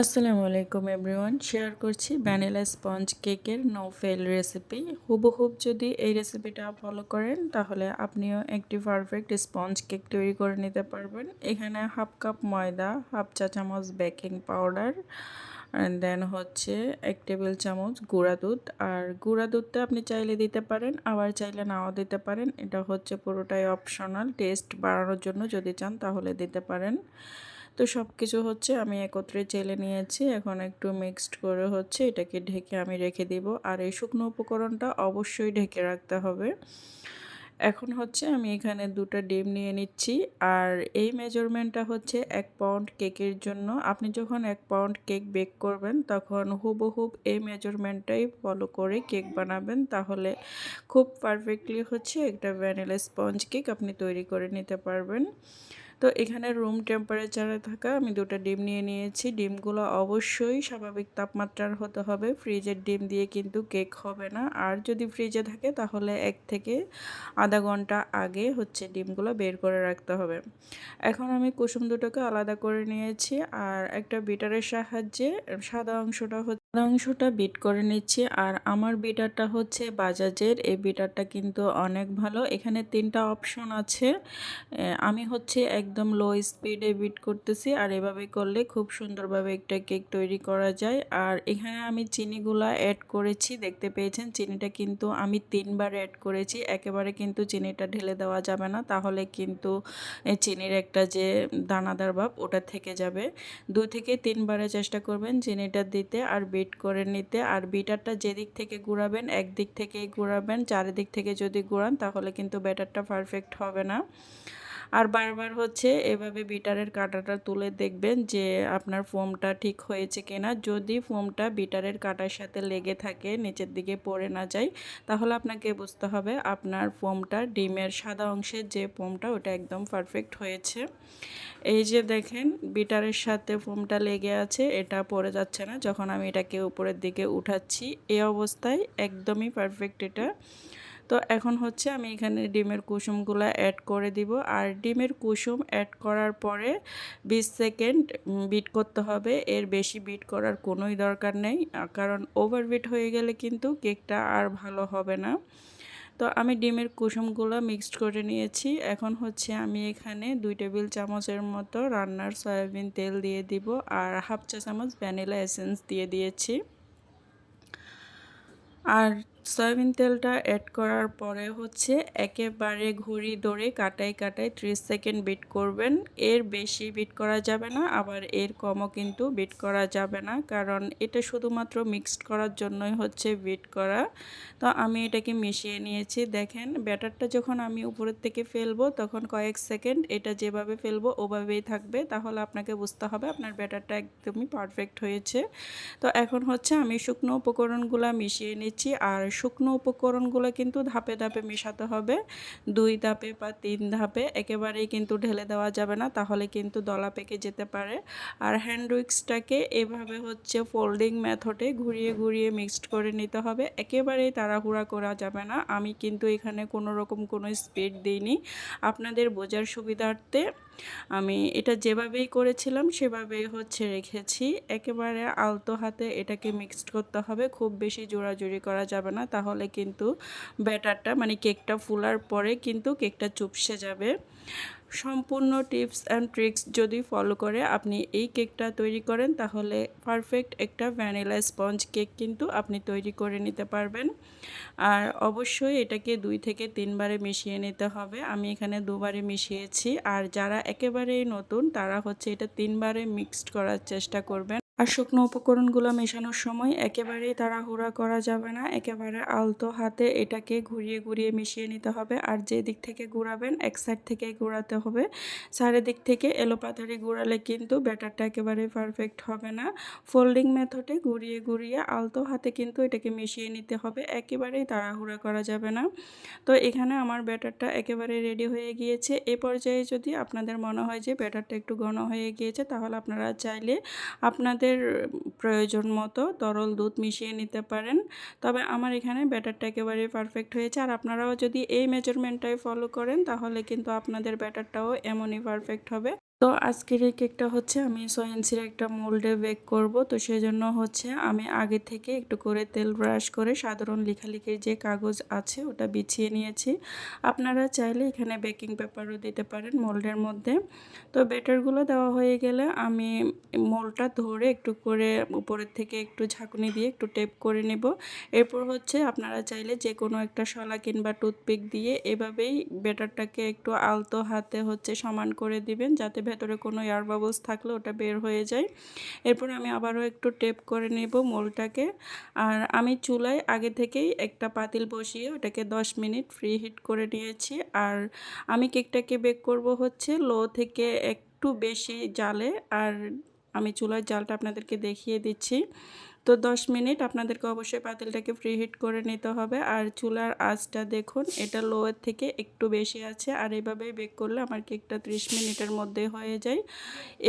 আসসালামু আলাইকুম everyone. Share করছি ভ্যানিলা স্পঞ্জ কেকের নো ফেল রেসিপি হুবহুব যদি এই রেসিপিটা ফলো করেন, তাহলে আপনিও একটি পারফেক্ট স্পঞ্জ কেক তৈরি করে নিতে পারবেন। এখানে হাফ কাপ ময়দা হাফ চা চামচ বেকিং পাউডার দেন হচ্ছে এক টেবিল চামচ গুঁড়া দুধ। আর গুঁড়া দুধটা আপনি চাইলে দিতে পারেন, আবার চাইলে নাও দিতে পারেন। এটা হচ্ছে পুরোটাই অপশনাল টেস্ট বাড়ানোর জন্য যদি চান, তাহলে দিতে পারেন। তো সব কিছু হচ্ছে আমি একত্রে চেলে নিয়েছি। এখন একটু মিক্সড করে হচ্ছে এটাকে ঢেকে আমি রেখে দিব। আর এই শুকনো উপকরণটা অবশ্যই ঢেকে রাখতে হবে। এখন হচ্ছে আমি এখানে দুটো ডিম নিয়ে নিচ্ছি। আর এই মেজারমেন্টটা হচ্ছে এক পাউন্ড কেকের জন্য। আপনি যখন এক পাউন্ড কেক বেক করবেন, তখন হুবহুব এই মেজারমেন্টটাই ফলো করে কেক বানাবেন। তাহলে খুব পারফেক্টলি হচ্ছে একটা ভ্যানিলা স্পঞ্জ কেক আপনি তৈরি করে নিতে পারবেন। তো এখানে রুম টেম্পারেচারে থাকা আমি দুটো ডিম নিয়ে নিয়েছি। ডিমগুলো অবশ্যই স্বাভাবিক তাপমাত্রার হতে হবে। ফ্রিজের ডিম দিয়ে কিন্তু কেক হবে না। আর যদি ফ্রিজে থাকে তাহলে এক থেকে আধা ঘণ্টা আগে হচ্ছে ডিমগুলো বের করে রাখতে হবে। এখন আমি কুসুম দুটোকে আলাদা করে নিয়েছি আর একটা বিটারের সাহায্যে সাদা অংশটা হচ্ছে সাদা অংশটা বিট করে নিচ্ছি। আর আমার বিটারটা হচ্ছে বাজাজের। এই বিটারটা কিন্তু অনেক ভালো। এখানে তিনটা অপশন আছে। আমি হচ্ছে এক একদম লো স্পিডে বিট করতেছি আর এভাবে করলে খুব সুন্দরভাবে একটা কেক তৈরি করা যায়। আর এখানে আমি চিনিগুলা অ্যাড করেছি, দেখতে পেয়েছেন? চিনিটা কিন্তু আমি তিনবার অ্যাড করেছি, একেবারে কিন্তু চিনিটা ঢেলে দেওয়া যাবে না, তাহলে কিন্তু চিনির একটা যে দানাদার ভাব ওটা থেকে যাবে। দু থেকে তিনবারে চেষ্টা করবেন চিনিটা দিতে আর বিট করে নিতে। আর বিটারটা যেদিক থেকে গুড়াবেন একদিক থেকেই গুড়াবেন চারিদিক থেকে যদি গুড়ান তাহলে কিন্তু ব্যাটারটা পারফেক্ট হবে না। আর বারবার হচ্ছে এভাবে বিটারের কাঁটাটা তুলে দেখবেন যে আপনার ফোমটা ঠিক হয়েছে কিনা। যদি ফোমটা বিটারের কাঁটার সাথে লেগে থাকে, নিচের দিকে পড়ে না যায়, তাহলে আপনাকে বুঝতে হবে আপনার ফোমটা ডিমের সাদা অংশের যে ফোমটা, ওটা একদম পারফেক্ট হয়েছে। এই যে দেখেন, বিটারের সাথে ফোমটা লেগে আছে, এটা পড়ে যাচ্ছে না। যখন আমি এটাকে উপরের দিকে উঠাচ্ছি, এই অবস্থায় একদমই পারফেক্ট এটা। তো এখন হচ্ছে আমি এখানে ডিমের কুসুমগুলো অ্যাড করে দিব। আর ডিমের কুসুম অ্যাড করার পরে 20 সেকেন্ড বিট করতে হবে। এর বেশি বিট করার কোনোই দরকার নেই। কারণ ওভার বিট হয়ে গেলে কিন্তু কেকটা আর ভালো হবে না। তো আমি ডিমের কুসুমগুলো মিক্সড করে নিয়েছি। এখন হচ্ছে আমি এখানে দুই টেবিল চামচের মতো রান্নার সয়াবিন তেল দিয়ে দিব আর হাফ চা চামচ ভ্যানিলা এসেন্স দিয়ে দিয়েছি। আর সয়াবিন তেলটা অ্যাড করার পরে হচ্ছে একেবারে ঘড়ি ধরে কাটাই কাটাই ত্রিশ সেকেন্ড বিট করবেন। এর বেশি বিট করা যাবে না, আবার এর কমও কিন্তু বিট করা যাবে না, কারণ এটা শুধুমাত্র মিক্সড করার জন্যই হচ্ছে বিট করা। তো আমি এটাকে মিশিয়ে নিয়েছি, দেখেন ব্যাটারটা যখন আমি উপরের থেকে ফেলব, তখন কয়েক সেকেন্ড এটা যেভাবে ফেলব ওভাবেই থাকবে, তাহলে আপনাকে বুঝতে হবে আপনার ব্যাটারটা একদমই পারফেক্ট হয়েছে। তো এখন হচ্ছে আমি শুকনো উপকরণগুলো মিশিয়ে নিচ্ছি, আর শুকনো উপকরণগুলো কিন্তু ধাপে ধাপে মেশাতে হবে। দুই ধাপে বা তিন ধাপে একেবারেই কিন্তু ঢেলে দেওয়া যাবে না, তাহলে কিন্তু দলা পেকে যেতে পারে। আর হ্যান্ড উইক্সটাকে এভাবে হচ্ছে ফোল্ডিং মেথডে ঘুরিয়ে ঘুরিয়ে মিক্সড করে নিতে হবে। একেবারেই তাড়াহুড়া করা যাবে না। আমি কিন্তু এখানে কোনো রকম কোনো স্পিড দিইনি। আপনাদের বোঝার সুবিধার্থে আমি এটা যেভাবেই করেছিলাম, সেভাবেই হচ্ছে রেখেছি। একেবারে আলতো হাতে এটাকে মিক্সড করতে হবে। খুব বেশি জোড়াজুড়ি করা যাবে না। তাহলে কিন্তু ব্যাটারটা মানে কেকটা ফুলার পরে কিন্তু কেকটা চুপসে যাবে। সম্পূর্ণ টিপস অ্যান্ড ট্রিক্স যদি ফলো করে আপনি এই কেকটা তৈরি করেন, তাহলে পারফেক্ট একটা ভ্যানিলা স্পঞ্জ কেক কিন্তু আপনি তৈরি করে নিতে পারবেন। আর অবশ্যই এটাকে দুই থেকে তিনবারে মিশিয়ে নিতে হবে। আমি এখানে দুবারে মিশিয়েছি। আর যারা একেবারেই নতুন, তারা হচ্ছে এটা তিনবারে মিক্সড করার চেষ্টা করবেন। আর শুকনো উপকরণগুলো মেশানোর সময় একেবারেই তাড়াহুড়া করা যাবে না। একেবারে আলতো হাতে এটাকে ঘুরিয়ে ঘুরিয়ে মিশিয়ে নিতে হবে আর যে দিক থেকে ঘুরাবেন, এক সাইড থেকে ঘোরাতে হবে। চারিদিক থেকে এলোপাতারি ঘুরালে কিন্তু ব্যাটারটা একেবারে পারফেক্ট হবে না। ফোল্ডিং মেথডে ঘুরিয়ে ঘুরিয়ে আলতো হাতে কিন্তু এটাকে মিশিয়ে নিতে হবে, একেবারেই তাড়াহুড়া করা যাবে না। তো এখানে আমার ব্যাটারটা একেবারে রেডি হয়ে গিয়েছে। এ পর্যায়ে যদি আপনাদের মনে হয় যে ব্যাটারটা একটু ঘন হয়ে গিয়েছে, তাহলে আপনারা চাইলে আপনাদের আপনাদের প্রয়োজন মতো তরল দুধ মিশিয়ে নিতে পারেন। তবে আমার এখানে ব্যাটারটা একেবারে পারফেক্ট হয়েছে। আর আপনারাও যদি এই মেজারমেন্টটাই ফলো করেন, তাহলে কিন্তু আপনাদের ব্যাটারটাও এমনই পারফেক্ট হবে। তো আজকের এই কেকটা হচ্ছে আমি ছয় ইঞ্চির একটা মোল্ডে বেক করব। তো সেই জন্য হচ্ছে আমি আগে থেকে একটু করে তেল ব্রাশ করে সাধারণ লেখালেখির যে কাগজ আছে ওটা বিছিয়ে নিয়েছি। আপনারা চাইলে এখানে বেকিং পেপারও দিতে পারেন মোল্ডের মধ্যে। তো বেটারগুলো দেওয়া হয়ে গেলে আমি মোলটা ধরে একটু করে উপরের থেকে একটু ঝাঁকুনি দিয়ে একটু টেপ করে নেব। এরপর হচ্ছে আপনারা চাইলে যে কোনো একটা শলা কিংবা টুথপিক দিয়ে এভাবেই বেটারটাকে একটু আলতো হাতে হচ্ছে সমান করে দিবেন যাতে ভেতরে কোনো এয়ার বাবলস থাকলে ওটা বের হয়ে যায়। এরপর আমি আবারও একটু টেপ করে নেব মোলটাকে। আর আমি চুলায় আগে থেকেই একটা পাতিল বসিয়ে ওটাকে 10 মিনিট ফ্রি হিট করে নিয়েছি। আর আমি কেকটাকে বেক করব হচ্ছে লো থেকে একটু বেশি জালে। আর আমি চুলার জালটা আপনাদেরকে দেখিয়ে দিচ্ছি। তো 10 মিনিট আপনাদেরকে অবশ্যই পাতিলটাকে ফ্রি হিট করে নিতে হবে। আর চুলার আঁচটা দেখুন, এটা লোয়ের থেকে একটু বেশি আছে। আর এভাবেই বেক করলে আমার কেকটা 30 মিনিটের মধ্যে হয়ে যায়।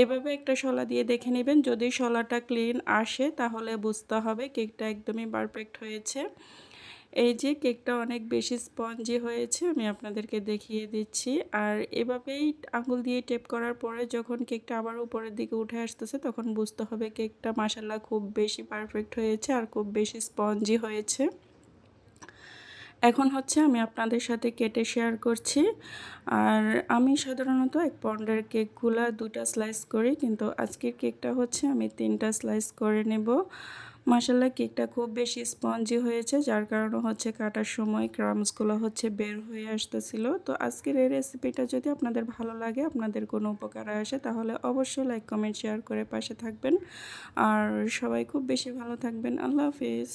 এভাবে একটা শলা দিয়ে দেখে নেবেন। যদি শলাটা ক্লিন আসে, তাহলে বুঝতে হবে কেকটা একদমই পারফেক্ট হয়েছে। এই যে কেকটা অনেক বেশি স্পঞ্জি হয়েছে, আমি আপনাদেরকে দেখিয়ে দিচ্ছি। আর এভাবেই আঙুল দিয়ে টেপ করার পরে যখন কেকটা আবার উপরের দিকে উঠে আসতেছে, তখন বুঝতে হবে কেকটা মাসাল্লাহ খুব বেশি পারফেক্ট হয়েছে আর খুব বেশি স্পঞ্জি হয়েছে। এখন হচ্ছে আমি আপনাদের সাথে কেটে শেয়ার করছি। আর আমি সাধারণত এক পন্ডের কেকগুলো দুটা স্লাইস করি, কিন্তু আজকের কেকটা হচ্ছে আমি তিনটা স্লাইস করে নেব। মাসাল্লাহ কেকটা খুব বেশি স্পঞ্জি হয়েছে, যার কারণে হচ্ছে কাটার সময় ক্রামসগুলো হচ্ছে বের হয়ে আসতেছিল। তো আজকের এই রেসিপিটা যদি আপনাদের ভালো লাগে, আপনাদের কোনো উপকার আসে, তাহলে অবশ্যই লাইক, কমেন্ট, শেয়ার করে পাশে থাকবেন। আর সবাই খুব বেশি ভালো থাকবেন। আল্লাহ হাফিজ।